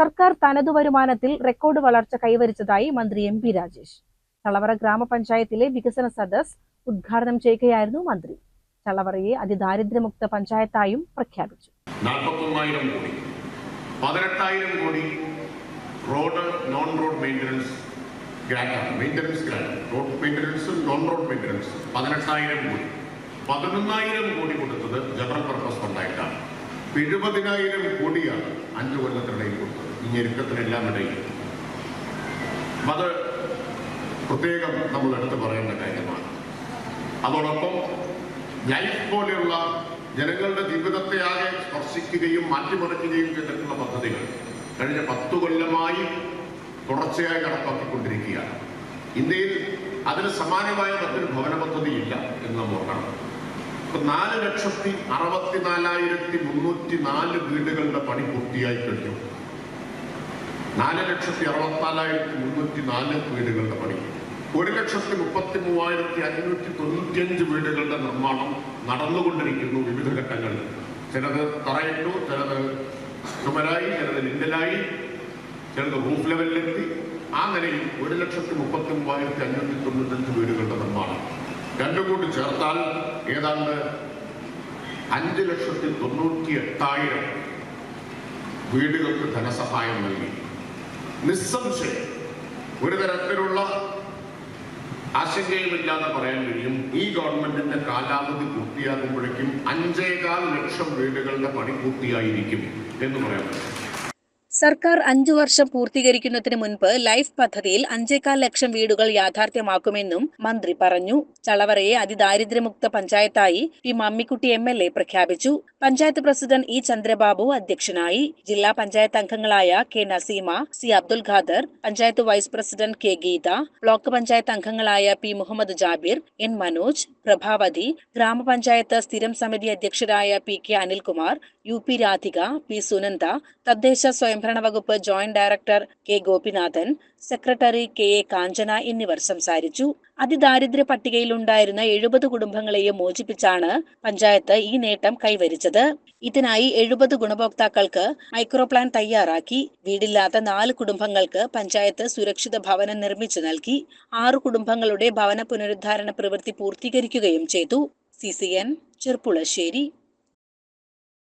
സർക്കാർ തനതു വരുമാനത്തിൽ റെക്കോർഡ് വളർച്ച കൈവരിച്ചതായി മന്ത്രി എം പി രാജേഷ്. ചളവറ ഗ്രാമപഞ്ചായത്തിലെ വികസന സദസ് ഉദ്ഘാടനം ചെയ്യുകയായിരുന്നു മന്ത്രി. ചളവറയെ അതിദാരിദ്ര്യമുക്ത പഞ്ചായത്തായും പ്രഖ്യാപിച്ചു. നാൽപ്പത്തൊന്നായിരം കോടി പതിനെട്ടായിരം കോടി road non road maintenance maintenance road മെയിന്റനൻസും non road മെയിന്റനൻസും പതിനെട്ടായിരം കോടി. പതിനൊന്നായിരം കോടി കൊടുത്തത് ജനറൽ പർപ്പസ് ഫണ്ടായിട്ടാണ് എഴുപതിനായിരം കോടിയാണ് അഞ്ച് കൊല്ലത്തിനിടയിൽ കൊടുത്തത്. ഈ ഞെരുക്കത്തിനെല്ലാം ഇടയിൽ. അത് പ്രത്യേകം നമ്മൾ എടുത്തു പറയേണ്ട കാര്യമാണ്. അതോടൊപ്പം ലൈഫ് പോലെയുള്ള ജനങ്ങളുടെ ജീവിതത്തെ ആകെ സ്പർശിക്കുകയും മാറ്റിമറിക്കുകയും ചെയ്തിട്ടുള്ള പദ്ധതികൾ കഴിഞ്ഞ പത്തു കൊല്ലമായി തുടർച്ചയായി നടപ്പാക്കിക്കൊണ്ടിരിക്കുകയാണ്. ഇന്ത്യയിൽ അതിന് സമാനമായ മറ്റൊരു ഭവന പദ്ധതിയില്ല എന്ന് നമ്മൾ ഓർക്കണം ഇപ്പൊ നാല് ലക്ഷത്തി അറുപത്തിനാലായിരത്തി മുന്നൂറ്റി നാല് വീടുകളുടെ പണി പൂർത്തിയായി കഴിഞ്ഞു. നാല് ലക്ഷത്തി അറുപത്തിനാലായിരത്തി മുന്നൂറ്റി നാല് വീടുകളുടെ പണി. ഒരു ലക്ഷത്തി മുപ്പത്തി മൂവായിരത്തി അഞ്ഞൂറ്റി തൊണ്ണൂറ്റിയഞ്ച് വീടുകളുടെ നിർമ്മാണം നടന്നുകൊണ്ടിരിക്കുന്നു വിവിധ ഘട്ടങ്ങളിൽ. ചിലത് തറയിട്ടു ചിലത് ചുമരായി ചിലത് ലിൻഡലായി ചിലത് റൂഫ് ലെവലിലെത്തി ആ നിലയിൽ ഒരു ലക്ഷത്തി മുപ്പത്തി മൂവായിരത്തി അഞ്ഞൂറ്റി തൊണ്ണൂറ്റഞ്ച് വീടുകളുടെ നിർമ്മാണം. രണ്ടും കൂടി ചേർത്താൽ ഏതാണ്ട് അഞ്ച് ലക്ഷത്തി തൊണ്ണൂറ്റി എട്ടായിരം വീടുകൾക്ക് ധനസഹായം നൽകി. നിസ്സംശയം. ഒരു തരത്തിലുള്ള ആശങ്കയുമില്ലാതെ പറയാൻ കഴിയും. ഈ ഗവൺമെന്റിന്റെ കാലാവധി പൂർത്തിയാകുമ്പോഴേക്കും അഞ്ചേകാൽ ലക്ഷം വീടുകളുടെ പണി പൂർത്തിയായിരിക്കും എന്ന് പറയാൻ പറ്റും. സർക്കാർ അഞ്ചു വർഷം പൂർത്തീകരിക്കുന്നതിന് മുൻപ് ലൈഫ് പദ്ധതിയിൽ അഞ്ചേകാൽ ലക്ഷം വീടുകൾ യാഥാർത്ഥ്യമാക്കുമെന്നും മന്ത്രി പറഞ്ഞു. ചളവറയെ അതിദാരിദ്ര്യമുക്ത പഞ്ചായത്തായി P Mammikutty M L A പ്രഖ്യാപിച്ചു. പഞ്ചായത്ത് പ്രസിഡന്റ് ഇ ചന്ദ്രബാബു അധ്യക്ഷനായി. ജില്ലാ പഞ്ചായത്ത് അംഗങ്ങളായ K Naseema C Abdul Khader panchayat vice president K Geetha block panchayat അംഗങ്ങളായ പി മുഹമ്മദ് ജാബിർ എൻ മനോജ് പ്രഭാവതി ഗ്രാമപഞ്ചായത്ത് സ്ഥിരം സമിതി അധ്യക്ഷരായ P K Anilkumar U P Radhika P Sunanda തദ്ദേശ സ്വയംഭരണ വകുപ്പ് joint director K Gopinathan secretary K A Kanchana എന്നിവർ സംസാരിച്ചു. അതിദാരിദ്ര്യ പട്ടികയിലുണ്ടായിരുന്ന എഴുപത് കുടുംബങ്ങളെയും മോചിപ്പിച്ചാണ് പഞ്ചായത്ത് ഈ നേട്ടം കൈവരിച്ചത്. ഇതിനായി എഴുപത് ഗുണഭോക്താക്കൾക്ക് മൈക്രോ പ്ലാൻ തയ്യാറാക്കി. വീടില്ലാത്ത നാല് കുടുംബങ്ങൾക്ക് പഞ്ചായത്ത് സുരക്ഷിത ഭവനം നിർമ്മിച്ചു നൽകി. ആറ് കുടുംബങ്ങളുടെ ഭവന പുനരുദ്ധാരണ പ്രവൃത്തി പൂർത്തീകരിക്കുകയും ചെയ്തു. C C N Cherpulassery.